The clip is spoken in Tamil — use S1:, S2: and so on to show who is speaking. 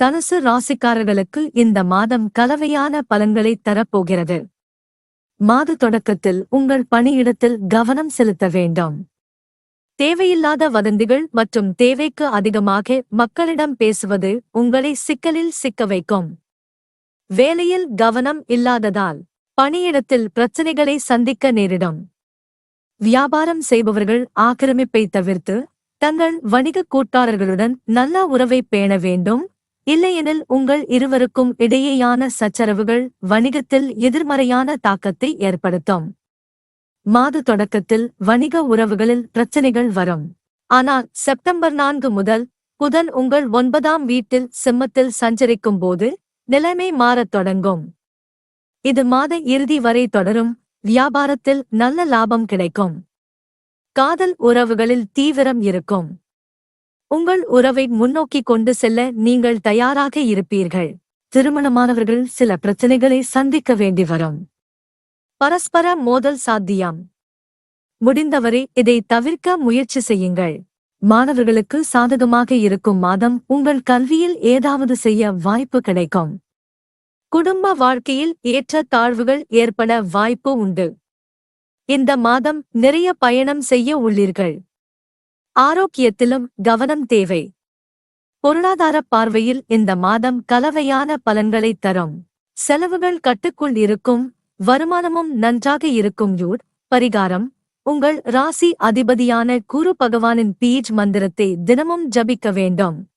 S1: தனுசு ராசிக்காரர்களுக்கு இந்த மாதம் கலவையான பலன்களை தரப்போகிறது. மாத தொடக்கத்தில் உங்கள் பணியிடத்தில் கவனம் செலுத்த வேண்டும். தேவையில்லாத வதந்திகள் மற்றும் தேவைக்கு அதிகமாக மக்களிடம் பேசுவது உங்களை சிக்கலில் சிக்க வைக்கும். வேலையில் கவனம் இல்லாததால் பணியிடத்தில் பிரச்சனைகளை சந்திக்க நேரிடும். வியாபாரம் செய்பவர்கள் ஆக்கிரமிப்பை தவிர்த்து தங்கள் வணிக கூட்டாளர்களுடன் நல்ல உறவை பேண வேண்டும். இல்லையெனில் உங்கள் இருவருக்கும் இடையேயான சச்சரவுகள் வணிகத்தில் எதிர்மறையான தாக்கத்தை ஏற்படுத்தும். மாத தொடக்கத்தில் வணிக உறவுகளில் பிரச்சனைகள் வரும். ஆனால் செப்டம்பர் நான்கு முதல் புதன் உங்கள் ஒன்பதாம் வீட்டில் சிம்மத்தில் சஞ்சரிக்கும் போது நிலைமை மாறத் தொடங்கும். இது மாத இறுதி வரை தொடரும். வியாபாரத்தில் நல்ல லாபம் கிடைக்கும். காதல் உறவுகளில் தீவிரம் இருக்கும். உங்கள் உறவை முன்னோக்கி கொண்டு செல்ல நீங்கள் தயாராக இருப்பீர்கள். திருமணமானவர்கள் சில பிரச்சனைகளை சந்திக்க வேண்டி வரும். பரஸ்பர மோதல் சாத்தியம். முடிந்தவரை இதை தவிர்க்க முயற்சி செய்யுங்கள். மாணவர்களுக்கு சாதகமாக இருக்கும் மாதம் உங்கள் கல்வியில் ஏதாவது செய்ய வாய்ப்பு கிடைக்கும். குடும்ப வாழ்க்கையில் ஏற்ற தாழ்வுகள் ஏற்பட வாய்ப்பு உண்டு. இந்த மாதம் நிறைய பயணம் செய்ய உள்ளீர்கள். ஆரோக்கியத்திலும் கவனம் தேவை. பொருளாதார பார்வையில் இந்த மாதம் கலவையான பலன்களை தரும். செலவுகள் கட்டுக்குள் இருக்கும் வருமானமும் நன்றாக இருக்கும். யூட் பரிகாரம். உங்கள் ராசி அதிபதியான குரு பகவானின் பீஜ் மந்திரத்தை தினமும் ஜபிக்க வேண்டும்.